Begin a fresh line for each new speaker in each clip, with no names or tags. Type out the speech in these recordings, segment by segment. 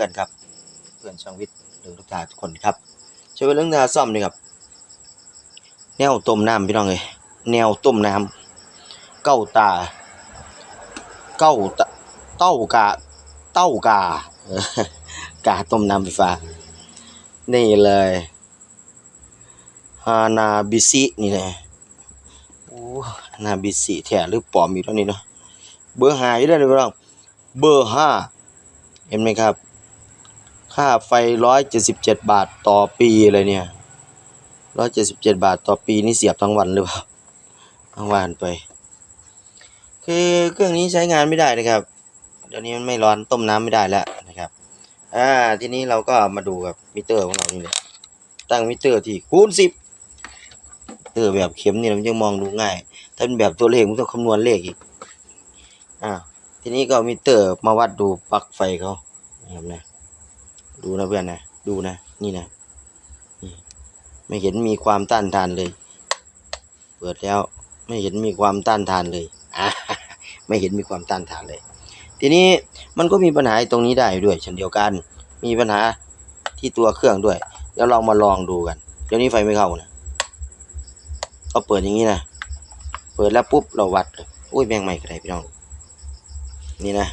พื่อนครับ เพื่อนช่างวิทย์หรือลูกค้าทุกคนครับใช้เวลาเรื่องการซ่อมนี่ครับ แนวต้มน้ำพี่น้องเลยแนวต้มน้ำเก้าตา เก้าตาเต้ากาเต้ากากาต้มน้ำไฟฟ้า นี่เลยฮานาบิซินี่นะโอ้ฮานาบิซิแท้หรือปลอมอยู่ตรงนี้เนาะเบอร์ห้าอยู่ด้วยพี่น้องเบอร์ห้าเห็นไหมครับ ค่าไฟร้อยเจ็ดสิบเจ็ดบาทต่อปีเลยเนี่ยร้อยเจ็ดสิบเจ็ดบาทต่อปีนี่เสียบทั้งวันหรือเปล่าทั้งวันไป คือเครื่องนี้ใช้งานไม่ได้นะครับ เดี๋ยวนี้มันไม่ร้อนต้มน้ำไม่ได้แล้วนะครับอ่าทีนี้เราก็มาดูกับมิเตอร์ของเรานี่แหละตั้งมิเตอร์ที่คูณสิบมิเตอร์แบบเข็มนี่มันจะมองดูง่าย ถ้าเป็นแบบตัวเลขมันต้องคำนวณเลขอีกอ่าทีนี้ก็มิเตอร์มาวัดดูปลั๊กไฟเขานะครับนะ ดูนะเพื่อนนะดูนะ นี่นะนี่ไม่เห็นมีความต้านทานเลย เปิดแล้วไม่เห็นมีความต้านทานเลยอ่าไม่เห็นมีความต้านทานเลย ทีนี้มันก็มีปัญหาตรงนี้ได้ด้วยเช่นเดียวกัน มีปัญหาที่ตัวเครื่องด้วยแล้วเรามาลองดูกัน เดี๋ยวนี้ไฟไม่เข้านะเราเปิดอย่างนี้นะ เปิดแล้วปุ๊บเราวัดเลยอุ้ยแม่งไม่กระไรพี่น้อง นี่นะ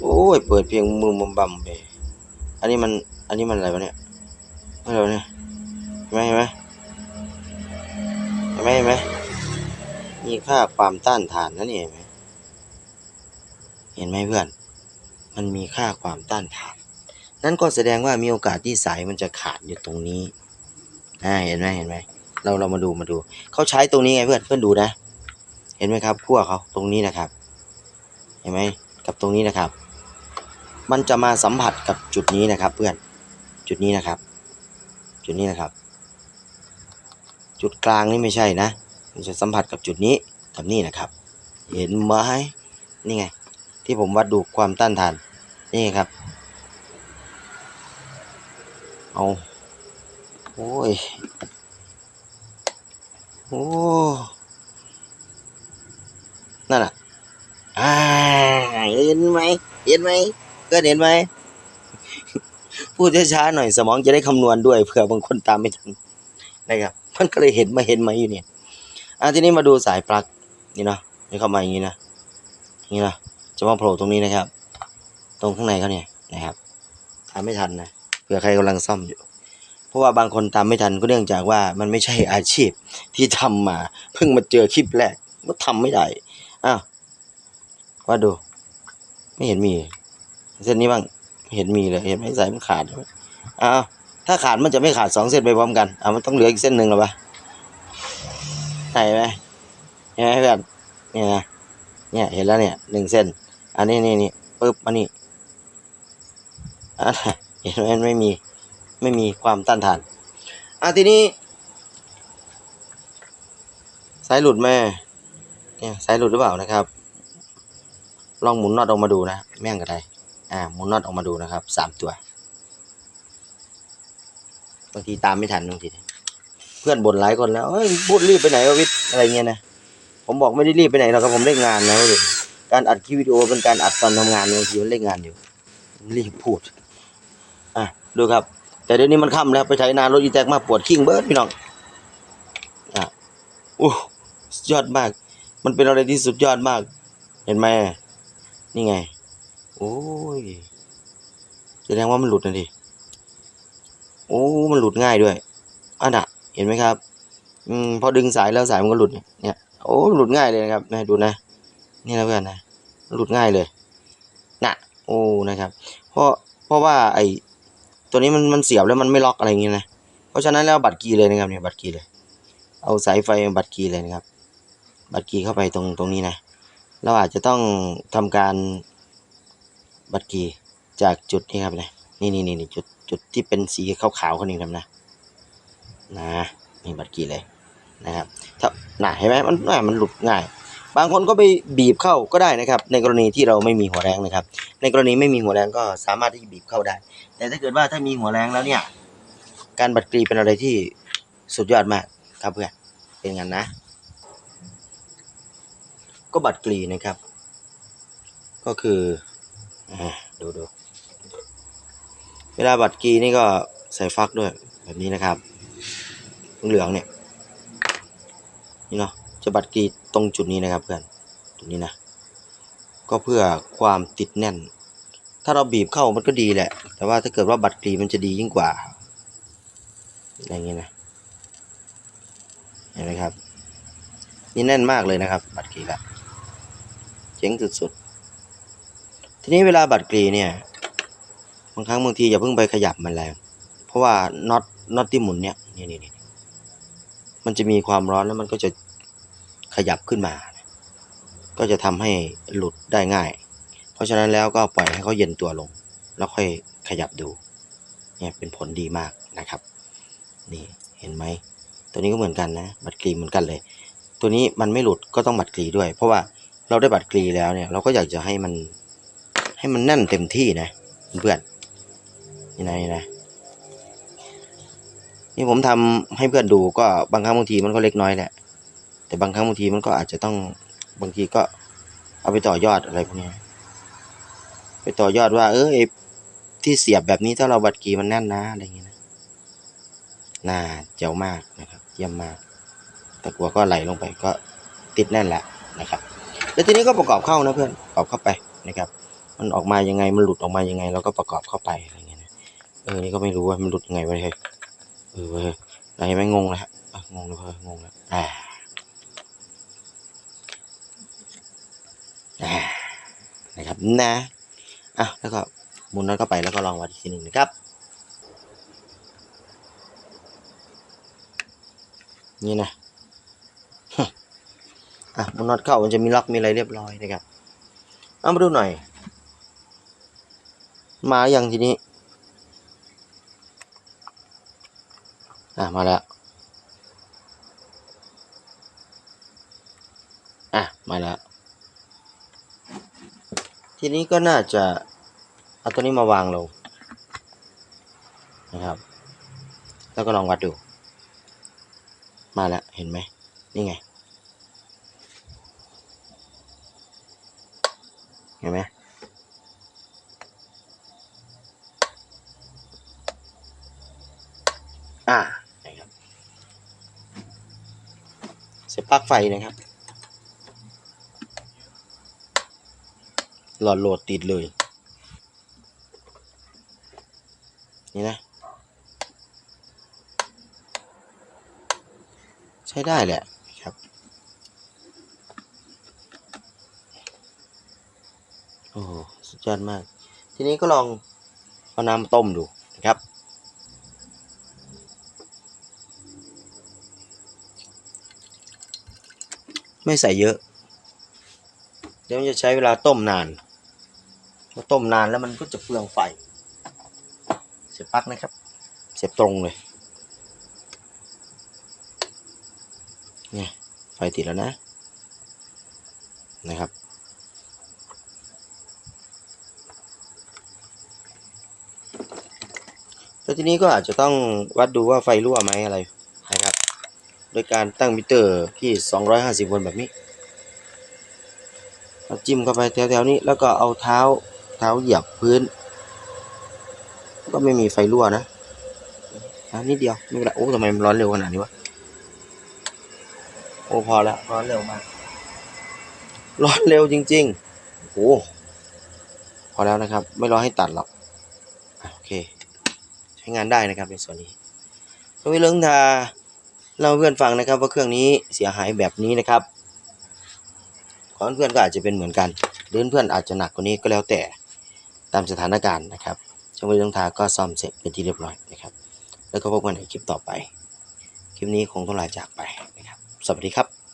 โอ้ ยเปิดเพียงมือมบัมไปอันนี้มัน อันนี้มันอะไรวะเนี่ยอะไรวะเนี่ยเห็นไหมเห็นไหมเห็นไหมเห็นไหมมีค่าความต้านทานนะนี่เห็นไหมเห็นไหมเพื่อน มันมีค่าความต้านทาน นั่นก็แสดงว่ามีโอกาสที่สายมันจะขาดอยู่ตรงนี้อ่าเห็นไหมเห็นไหมเราเรามาดูมาดู เขาใช้ตรงนี้ไงเพื่อนเพื่อนดูนะ เห็นไหมครับขั้วเขาตรงนี้นะครับ เห็นไหมกับตรงนี้นะครับ มันจะมาสัมผัสกับจุดนี้นะครับ เพื่อนจุดนี้นะครับ จุดนี้นะครับ จุดกลางนี่ไม่ใช่นะ มันจะสัมผัสกับจุดนี้กับนี่นะครับ เห็นไหมนี่ไง ที่ผมวัดดูความต้านทาน นี่ครับเอาโอ้ยโอ้นั่นอะอ่าเห็นไหมเห็นไหม เพื่อนเห็นไหม พูดช้าๆหน่อยสมองจะได้คำนวณด้วยเผื่อบางคนตามไม่ทันนะครับมันก็เลยเห็นมาเห็นไหมอยู่เนี่ยอะทีนี้มาดูสายปลั๊กนี่เนาะนี่เข้ามาอย่างนี้นะนี้นะจะมาโผล่ตรงนี้นะครับ ตรงข้างในเขาเนี่ยนะครับตามไม่ทันนะเผื่อใครกำลังซ่อมอยู่ เพราะว่าบางคนตามไม่ทันก็เนื่องจากว่ามันไม่ใช่อาชีพที่ทำมา เพิ่งมาเจอคลิปแรกก็ทำไม่ได้อ้าวว่าดู ไม่เห็นมี เส้นนี้บ้างเห็นมีเลยเห็นไหมสายมันขาดใช่ไหมอ้าวถ้าขาดมันจะไม่ขาดสองเส้นไปพร้อมกันอ่ามันต้องเหลืออีกเส้นหนึ่งหรอปะไหนไหมเห็นไหมเพื่อนเนี่ยนะเนี่ยเห็นแล้วเนี่ยหนึ่งเส้น อันนี้นี่นี่ปึ๊บมานี่อะเห็นไหมมันไม่มีไม่มีความต้านทานอะทีนี้ สายหลุดแม่เนี่ยสายหลุดหรือเปล่านะครับ ลองหมุนน็อตออกมาดูนะ แม่งกระได อ่าหมุนน็อตออกมาดูนะครับสามตัวบางทีตามไม่ทันบางทีเพื่อนบ่นหลายคนแล้วเฮ้ยพูดรีบไปไหนวะวิทย์อะไรเงี้ยนะผมบอกไม่ได้รีบไปไหนหรอกครับผมเล่นงานนะเว้ยการอัดคลิปวิดีโอเป็นการอัดตอนทำงานบางทีมันเล่นงานอยู่รีบพูดอะดูครับ แต่เดี๋ยวนี้มันค่ำแล้วไปไถนานรถอีแตกมาปวดขิงเบิร์ดพี่น้องอะโอ้ยอดมาก มันเป็นอะไรที่สุดยอดมาก เห็นไหมนี่ไง โอ้ยแสดงว่ามันหลุดนะดิ โอ้ มันหลุดง่ายด้วยอันน่ะ เห็นไหมครับ อืม พอดึงสายแล้วสายมันก็หลุด เนี่ย โอ้ หลุดง่ายเลยนะครับนะดูนะ นี่นะเพื่อนนะ หลุดง่ายเลย น่ะ โอ้ นะครับ เพราะ เพราะว่าไอ้ตัวนี้มัน มันเสียบแล้วมันไม่ล็อกอะไรอย่างเงี้ยนะ เพราะฉะนั้นแล้วบัตรกีเลยนะครับเนี่ย บัตรกีเลย เอาสายไฟบัตรกีเลยนะครับ บัตรกีเข้าไปตรง ตรงนี้นะ เราอาจจะต้องทำการ บัตรกีจากจุดนี้ครับนะนี่นี่นี่จุดจุดที่เป็นสีขาวๆคนนี้ครับนะนะนี่บัตรกีเลยนะครับถ้าน่ะเห็นไหมมันน่ะมันหลุดง่าย บางคนก็ไปบีบเข้าก็ได้นะครับ ในกรณีที่เราไม่มีหัวแรงนะครับ ในกรณีไม่มีหัวแรงก็สามารถที่จะบีบเข้าได้ แต่ถ้าเกิดว่าถ้ามีหัวแรงแล้วเนี่ย การบัตรกรีเป็นอะไรที่สุดยอดมากครับเพื่อนเป็นงั้นนะ ก็บัตรกรีนะครับ ก็คือ ดูดูเวลาบัตรกีนี่ก็ใส่ฟักด้วยแบบนี้นะครับ เหลืองเนี่ย นี่เนาะจะบัตรกีตรงจุดนี้นะครับเพื่อนจุดนี้นะ ก็เพื่อความติดแน่น ถ้าเราบีบเข้ามันก็ดีแหละ แต่ว่าถ้าเกิดว่าบัตรกีมันจะดียิ่งกว่าอย่างนี้นะเห็นไหมครับ นี่แน่นมากเลยนะครับ บัตรกีละเจ๋งสุดๆ ทีนี้เวลาบัตรกรีเนี่ยบางครั้งบางทีอย่าเพิ่งไปขยับมันแรงเพราะว่าน็อตน็อตที่หมุนเนี่ยนี่นี่นี่มันจะมีความร้อนแล้วมันก็จะขยับขึ้นมา ก็จะทำให้หลุดได้ง่าย เพราะฉะนั้นแล้วก็ปล่อยให้เขาเย็นตัวลง แล้วค่อยขยับดูเนี่ยเป็นผลดีมากนะครับ นี่เห็นไหมตัวนี้ก็เหมือนกันนะบัตรกรีเหมือนกันเลย ตัวนี้มันไม่หลุดก็ต้องบัตรกรีด้วย เพราะว่าเราได้บัตรกรีแล้วเนี่ยเราก็อยากจะให้มัน ให้มันแน่นเต็มที่นะเพื่อนนี่นะนี่นะนี่ผมทำให้เพื่อนดูก็บางครั้งบางทีมันก็เล็กน้อยแหละแต่บางครั้งบางทีมันก็อาจจะต้องบางทีก็เอาไปต่อยอดอะไรพวกนี้ไปต่อยอดว่า เออไอ้ที่เสียบแบบนี้ถ้าเราบัดกีมันแน่นนะอะไรอย่างเงี้ยนะน่าเจ๋วมากนะครับ เยี่ยมมากตะกัวก็ไหลลงไปก็ติดแน่นแหละนะครับ แล้วทีนี้ก็ประกอบเข้านะเพื่อนประกอบเข้าไปนะครับ มันออกมายังไงมันหลุดออกมายังไงเราก็ประกอบเข้าไปอะไรเงี้ยนะเออนี่ก็ไม่รู้ว่ามันหลุดยังไงวะเฮ้ยเออเว้ยไหนไม่งงแล้วฮะงงแล้วเฮ้ยงงแล้วอ่าอ่านะครับนะอะแล้วก็หมุนน็อตเข้าไปแล้วก็ลองวัดอีกทีหนึ่งนะครับนี่นะอะมุนน็อตเข้ามันจะมีล็อกมีอะไรเรียบร้อยนะครับเอามาดูหน่อย มาอย่างทีนี้ อะ มาแล้ว อะ มาแล้ว ทีนี้ก็น่าจะ เอาตัวนี้มาวางลงนะครับ แล้วก็ลองวัดดู มาแล้ว เห็นไหม นี่ไง เห็นไหมอ่านะครับเสียบปลั๊ก ไฟนะครับ หลอดโหลดติดเลย นี่นะ ใช้ได้แหละครับ โอ้สุดยอดมาก ทีนี้ก็ลองเอาน้ำต้มดูนะครับ ไม่ใส่เยอะ เดี๋ยวมันจะใช้เวลาต้มนานพอต้มนานแล้วมันก็จะเปลืองไฟ เสียบปลั๊กนะครับ เสียบตรงเลยเนี่ยไฟติดแล้วนะ นะครับแล้วทีนี้ก็อาจจะต้องวัดดูว่าไฟรั่วไหมอะไร ยการตั้งมิเตอร์ที่ 250โวลต์แบบนี้เอาจิ้มเข้าไปแถวๆนี้แล้วก็เอาเท้าเท้าเหยียบพื้น ก็ไม่มีไฟรั่วนะอันนิดเดียวไม่เป็นไรโอ้ทำไมมันร้อนเร็วขนาดนี้วะโอ้พอแล้วร้อนเร็วมากร้อนเร็วจริงๆโอ้พอแล้วนะครับ ไม่รอให้ตัดหรอกอะโอเค ใช้งานได้นะครับในส่วนนี้ก็มีเรื่องทา เล่าเพื่อนฟังนะครับว่าเครื่องนี้เสียหายแบบนี้นะครับของเพื่อนก็อาจจะเป็นเหมือนกันหรือเพื่อนอาจจะหนักกว่านี้ก็แล้วแต่ตามสถานการณ์นะครับช่างวิทยงทาก็ซ่อมเสร็จเป็นที่เรียบร้อยนะครับ แล้วก็พบกันในคลิปต่อไป คลิปนี้คงต้องลาจากไปนะครับ สวัสดีครับ